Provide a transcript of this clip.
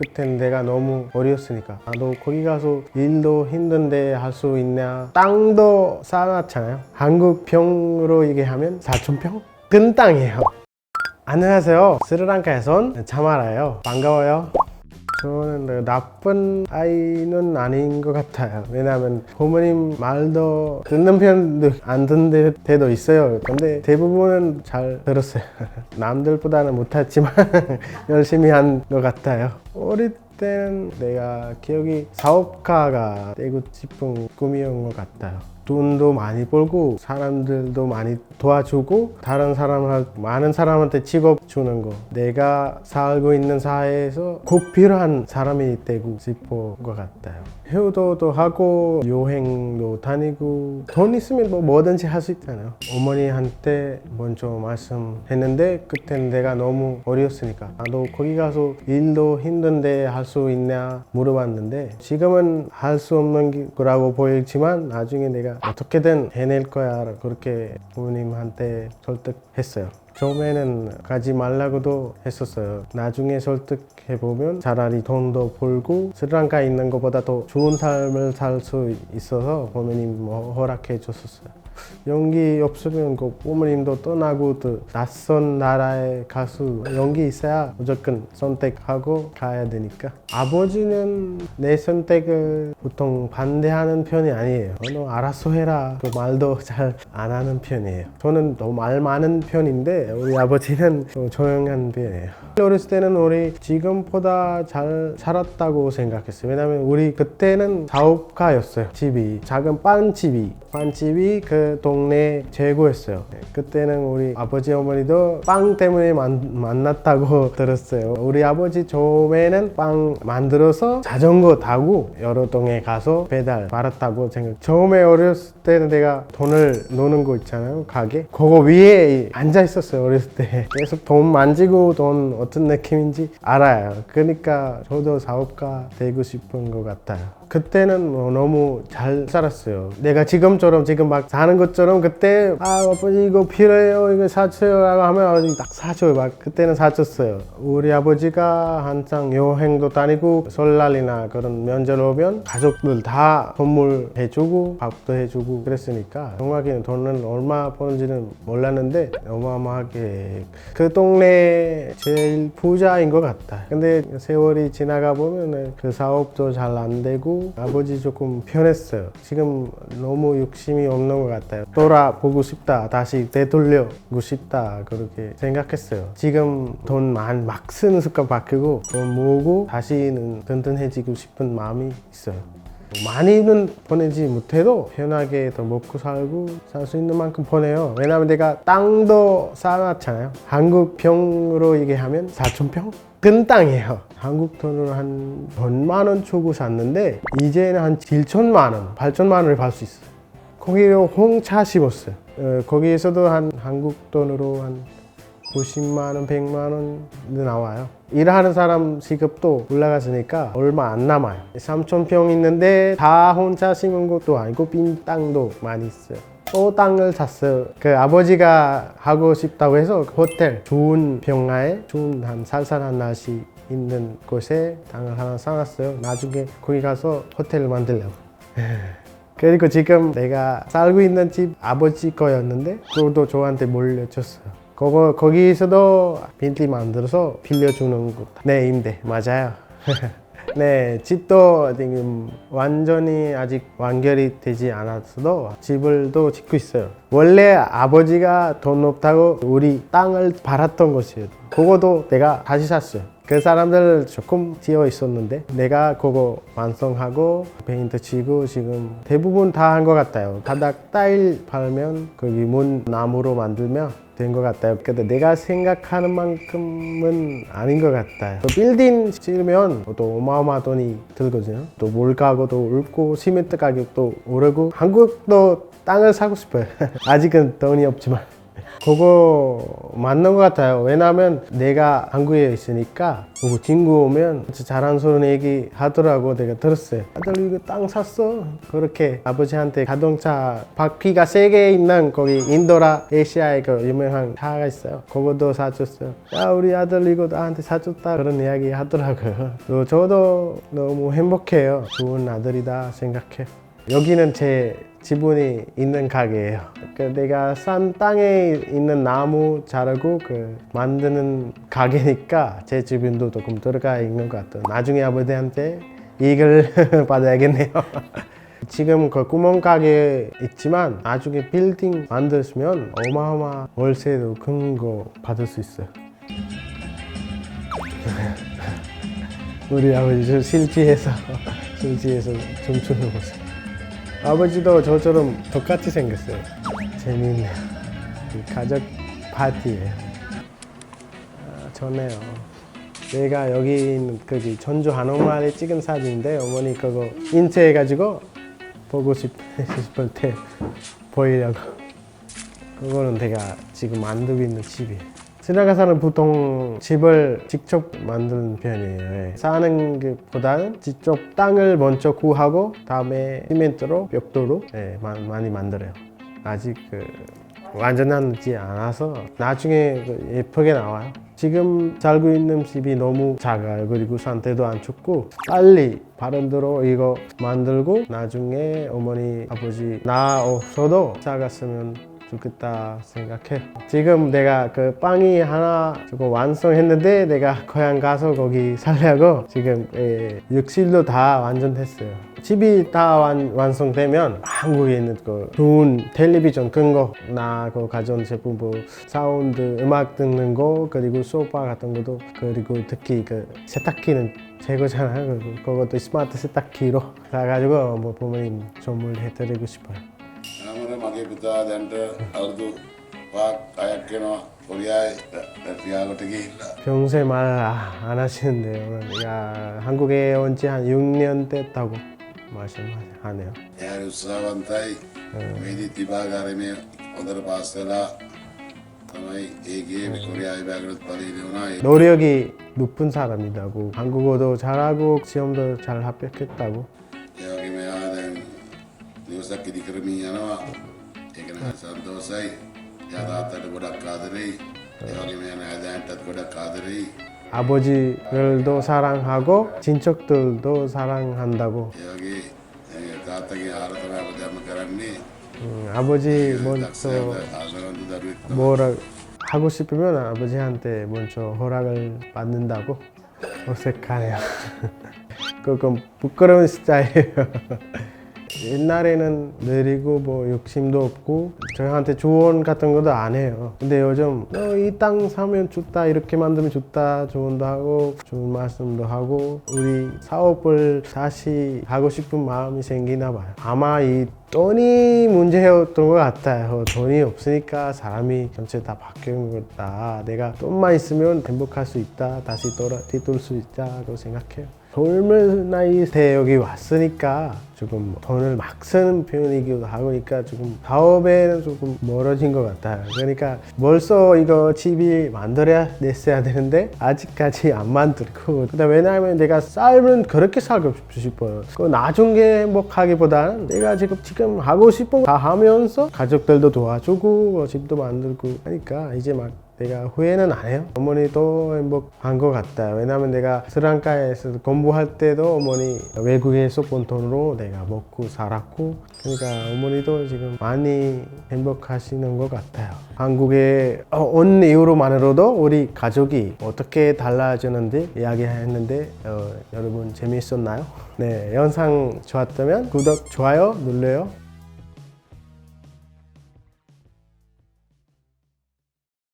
그땐 내가 너무 어렸으니까. 나도 거기 가서 일도 힘든데 할 수 있냐? 땅도 쌓았잖아요. 한국 평으로 얘기하면 4천 평? 큰 땅이에요. 안녕하세요. 스리랑카에선 자마라예요. 반가워요 저는 나쁜 아이는 아닌 것 같아요. 왜냐하면 부모님 말도 듣는 편도 안 듣는 때도 있어요. 근데 대부분은 잘 들었어요. 남들보다는 못했지만 열심히 한 것 같아요. 어릴 때는 내가 기억이 사업가가 되고 싶은 꿈이었던 것 같아요. 돈도 많이 벌고 사람들도 많이 도와주고 다른 사람한 많은 사람한테 직업 주는 거. 내가 살고 있는 사회에서 꼭 필요한 사람이 되고 싶은 것 같아요. 효도도 하고 여행도 다니고 돈 있으면 뭐 뭐든지 할 수 있잖아요. 어머니한테 먼저 말씀했는데 그땐 내가 너무 어렸으니까 나도 거기 가서 일도 힘든데 할수 있냐 물어봤는데 지금은 할 수 없는 거라고 보이지만 나중에 내가 어떻게든 해낼 거야 그렇게 부모님한테 설득했어요. 처음에는 가지 말라고도 했었어요. 나중에 설득해 보면 차라리 돈도 벌고 스리랑카에 있는 것보다 더 좋은 삶을 살 수 있어서 부모님 뭐 허락해 줬었어요. 연기 없으면 그 부모님도 떠나고 또 낯선 나라에 가서 연기 있어야 무조건 선택하고 가야 되니까. 아버지는 내 선택을 보통 반대하는 편이 아니에요. 어, 너 알아서 해라. 그 말도 잘 안 하는 편이에요. 저는 너무 말 많은 편인데 우리 아버지는 좀 조용한 편이에요. 어렸을 때는 우리 지금보다 잘 살았다고 생각했어요. 왜냐면 우리 그때는 사업가였어요. 집이 작은 빵집이. 빵집이 그 동네 최고였어요. 네, 그때는 우리 아버지 어머니도 빵 때문에 만, 만났다고 들었어요. 우리 아버지 처음에는 빵 만들어서 자전거 타고 여러 동에 가서 배달 받았다고 생각 처음에 어렸을 때는 내가 돈을 노는 거 있잖아요 가게. 그거 위에 앉아 있었어요 어렸을 때. 계속 돈 만지고 돈 어떤 느낌인지 알아요. 그러니까 저도 사업가 되고 싶은 것 같아요 그때는 뭐 너무 잘 살았어요. 내가 지금처럼 지금 막 사는 것처럼 그때 아 아버지 이거 필요해요 이거 사줘요 라고 하면 아버지 딱 사줘요 막 그때는 사줬어요. 우리 아버지가 항상 여행도 다니고 설날이나 그런 명절 오면 가족들 다 선물 해주고 밥도 해주고 그랬으니까 정확히 돈은 얼마 버는지는 몰랐는데 어마어마하게 그 동네 제일 부자인 것 같아. 근데 세월이 지나가 보면 그 사업도 잘 안 되고 아버지 조금 편했어요. 지금 너무 욕심이 없는 것 같아요. 돌아보고 싶다. 다시 되돌려고 싶다. 그렇게 생각했어요. 지금 돈 막 쓰는 습관 바뀌고 돈 모으고 다시는 든든해지고 싶은 마음이 있어요. 많이는 보내지 못해도 편하게 더 먹고 살고 살 수 있는 만큼 보내요. 왜냐면 내가 땅도 쌓았잖아요. 한국 평으로 얘기하면 4천 평? 큰 땅이에요. 한국 돈으로 한 천만 원 초고 샀는데 이제는 한 7천만 원, 8천만 원을 받을 수 있어요. 거기로 홍차 심었어요. 어, 거기에서도 한 한국 돈으로 한 90만 원, 100만 원 나와요. 일하는 사람 시급도 올라갔으니까 얼마 안 남아요. 3천 평 있는데 다 혼자 심은 것도 아니고 빈 땅도 많이 있어요. 또 땅을 샀어요. 그 아버지가 하고 싶다고 해서 호텔 좋은 평야에 좋은 한 쌀쌀한 날씨 있는 곳에 땅을 하나 사놨어요. 나중에 거기 가서 호텔을 만들려고. 그리고 지금 내가 살고 있는 집 아버지 거였는데 그것도 저한테 물려줬어요. 그거 거기서도 빈티 만들어서 빌려주는 곳. 네 임대 맞아요. 네 집도 지금 완전히 아직 완결이 되지 않았어도 집을 또 짓고 있어요. 원래 아버지가 돈 없다고 우리 땅을 팔았던 것이에요. 그거도 내가 다시 샀어요. 그 사람들 조금 지어 있었는데 내가 그거 완성하고 페인트 치고 지금 대부분 다 한 것 같아요. 바닥 타일 팔면 거기 문 나무로 만들면 된 것 같아요. 근데 내가 생각하는 만큼은 아닌 것 같아요. 또 빌딩 지으면 또 어마어마 돈이 들거든요. 또 물가고도 오르고 시멘트 가격도 오르고 한국도 땅을 사고 싶어요. 아직은 돈이 없지만. 그거 맞는 것 같아요. 왜냐면 내가 한국에 있으니까 그리고 친구 오면 자랑스러운 얘기 하더라고 내가 들었어요. 아들 이거 땅 샀어. 그렇게 아버지한테 자동차 바퀴가 세 개 있는 거기 인도라 에시아에 그 유명한 차가 있어요. 그것도 사줬어요. 야 우리 아들 이거 나한테 사줬다 그런 이야기 하더라고요. 또 저도 너무 행복해요. 좋은 아들이다 생각해. 여기는 제 지분이 있는 가게예요. 그 내가 산 땅에 있는 나무 자르고 그 만드는 가게니까 제 지분도 조금 들어가 있는 것 같아요. 나중에 아버지한테 이익을 받아야겠네요. 지금 그 구멍 가게 있지만 나중에 빌딩 만들면 어마어마 월세도 큰 거 받을 수 있어요. 우리 아버지 좀 실지해서 실지해서 춤추는 모습. 아버지도 저처럼 똑같이 생겼어요. 재미있네요. 이 가족 파티예요. 아, 좋네요. 내가 여기 있는 거기 전주 한옥마을에 찍은 사진인데 어머니 그거 인쇄해가지고 보고 싶, 싶을 때 보이려고. 그거는 내가 지금 만들고 있는 집이에요. 스리랑카사는 보통 집을 직접 만드는 편이에요. 예. 사는 것보다는 직접 땅을 먼저 구하고 다음에 시멘트로 벽돌로 예, 마- 많이 만들어요. 아직 그 완전하지 않아서 나중에 그 예쁘게 나와요. 지금 살고 있는 집이 너무 작아요. 그리고 상태도 안 좋고 빨리 바른대로 이거 만들고 나중에 어머니 아버지 나 없어도 작았으면 좋겠다 생각해. 지금 내가 그 빵이 하나 조금 완성했는데 내가 고향 가서 거기 살려고 지금 예, 욕실도 다 완전했어요. 집이 다 완, 완성되면 한국에 있는 그 좋은 텔레비전 큰 거, 나그 가전 제품 뭐 사운드 음악 듣는 거 그리고 소파 같은 것도 그리고 특히 그 세탁기는 최고잖아요. 그- 그것도 스마트 세탁기로 가가지고 뭐 부모님 선물해드리고 싶어요. නමර මගේ පුතා දැන්ට අවුරුදු පහක් අයක් වෙනවා කොරියායි රැටියාවට ගිහිල්ලා 평소에 말 안 하시는데요. 야, 한국에 온 지 한 6년 됐다고 말씀하네요. එයාරි උත්සාවන්තයි මේදී තිබාගාරමය හොඳට පාස්සලා තමයි ඒගේ කොරියායි බෑගලුත් පලීන වුණා ඒ 노력이 높은 사람이라고 한국어도 잘하고 시험도 잘 합격했다고 ඒවගේ මෙයා දැන් නිවසක් ඉදි කරමින් යනවා ඒකන සන්තෝසයි යතාත්තට ගොඩක් කාදරෙයි ඒවගේ මෙ නෑදෑන්ටත් ගොඩක් කාදරෙයි 아버지들도 사랑하고 친척들도 사랑한다고 ඒවගේ තාත්තගේ ආරතනාව දැම කරන්නේ 음, 아버지 먼저 ආසරන්තු දරුවෙක් 뭐라 하고 싶으면 아버지한테 먼저 허락을 받는다고 어색하네요. 그건 부끄러운 스타일이에요. 옛날에는 느리고 뭐 욕심도 없고 저한테 조언 같은 것도 안 해요. 근데 요즘 너이땅 사면 좋다 이렇게 만들면 좋다 조언도 하고 좋은 말씀도 하고 우리 사업을 다시 하고 싶은 마음이 생기나 봐요. 아마 이 돈이 문제였던 것 같아요. 돈이 없으니까 사람이 전체 다 바뀌는 거다. 내가 돈만 있으면 행복할 수 있다. 다시 돌아 뒤돌 수 있다고 생각해요. 젊은 나이 때 여기 왔으니까 조금 돈을 막 쓰는 편이기도 하니까 조금 사업에는 조금 멀어진 것 같아요. 그러니까 벌써 이거 집이 만들어야 냈어야 되는데 아직까지 안 만들고. 근데 왜냐하면 내가 삶은 그렇게 살고 싶어요. 그 나중에 행복하기보다는 내가 지금 지금 하고 싶은 거 다 하면서 가족들도 도와주고 뭐 집도 만들고 하니까 이제 막 내가 후회는 안 해요. 어머니도 행복한 것 같다. 왜냐면 내가 스랑카에서 공부할 때도 어머니 외국에서 본 돈으로 내가 먹고 살았고, 그러니까 어머니도 지금 많이 행복하시는 것 같아요. 한국에 어, 온 이후로만으로도 우리 가족이 어떻게 달라지는지 이야기했는데 어, 여러분 재미있었나요? 네, 영상 좋았다면 구독, 좋아요 눌러요.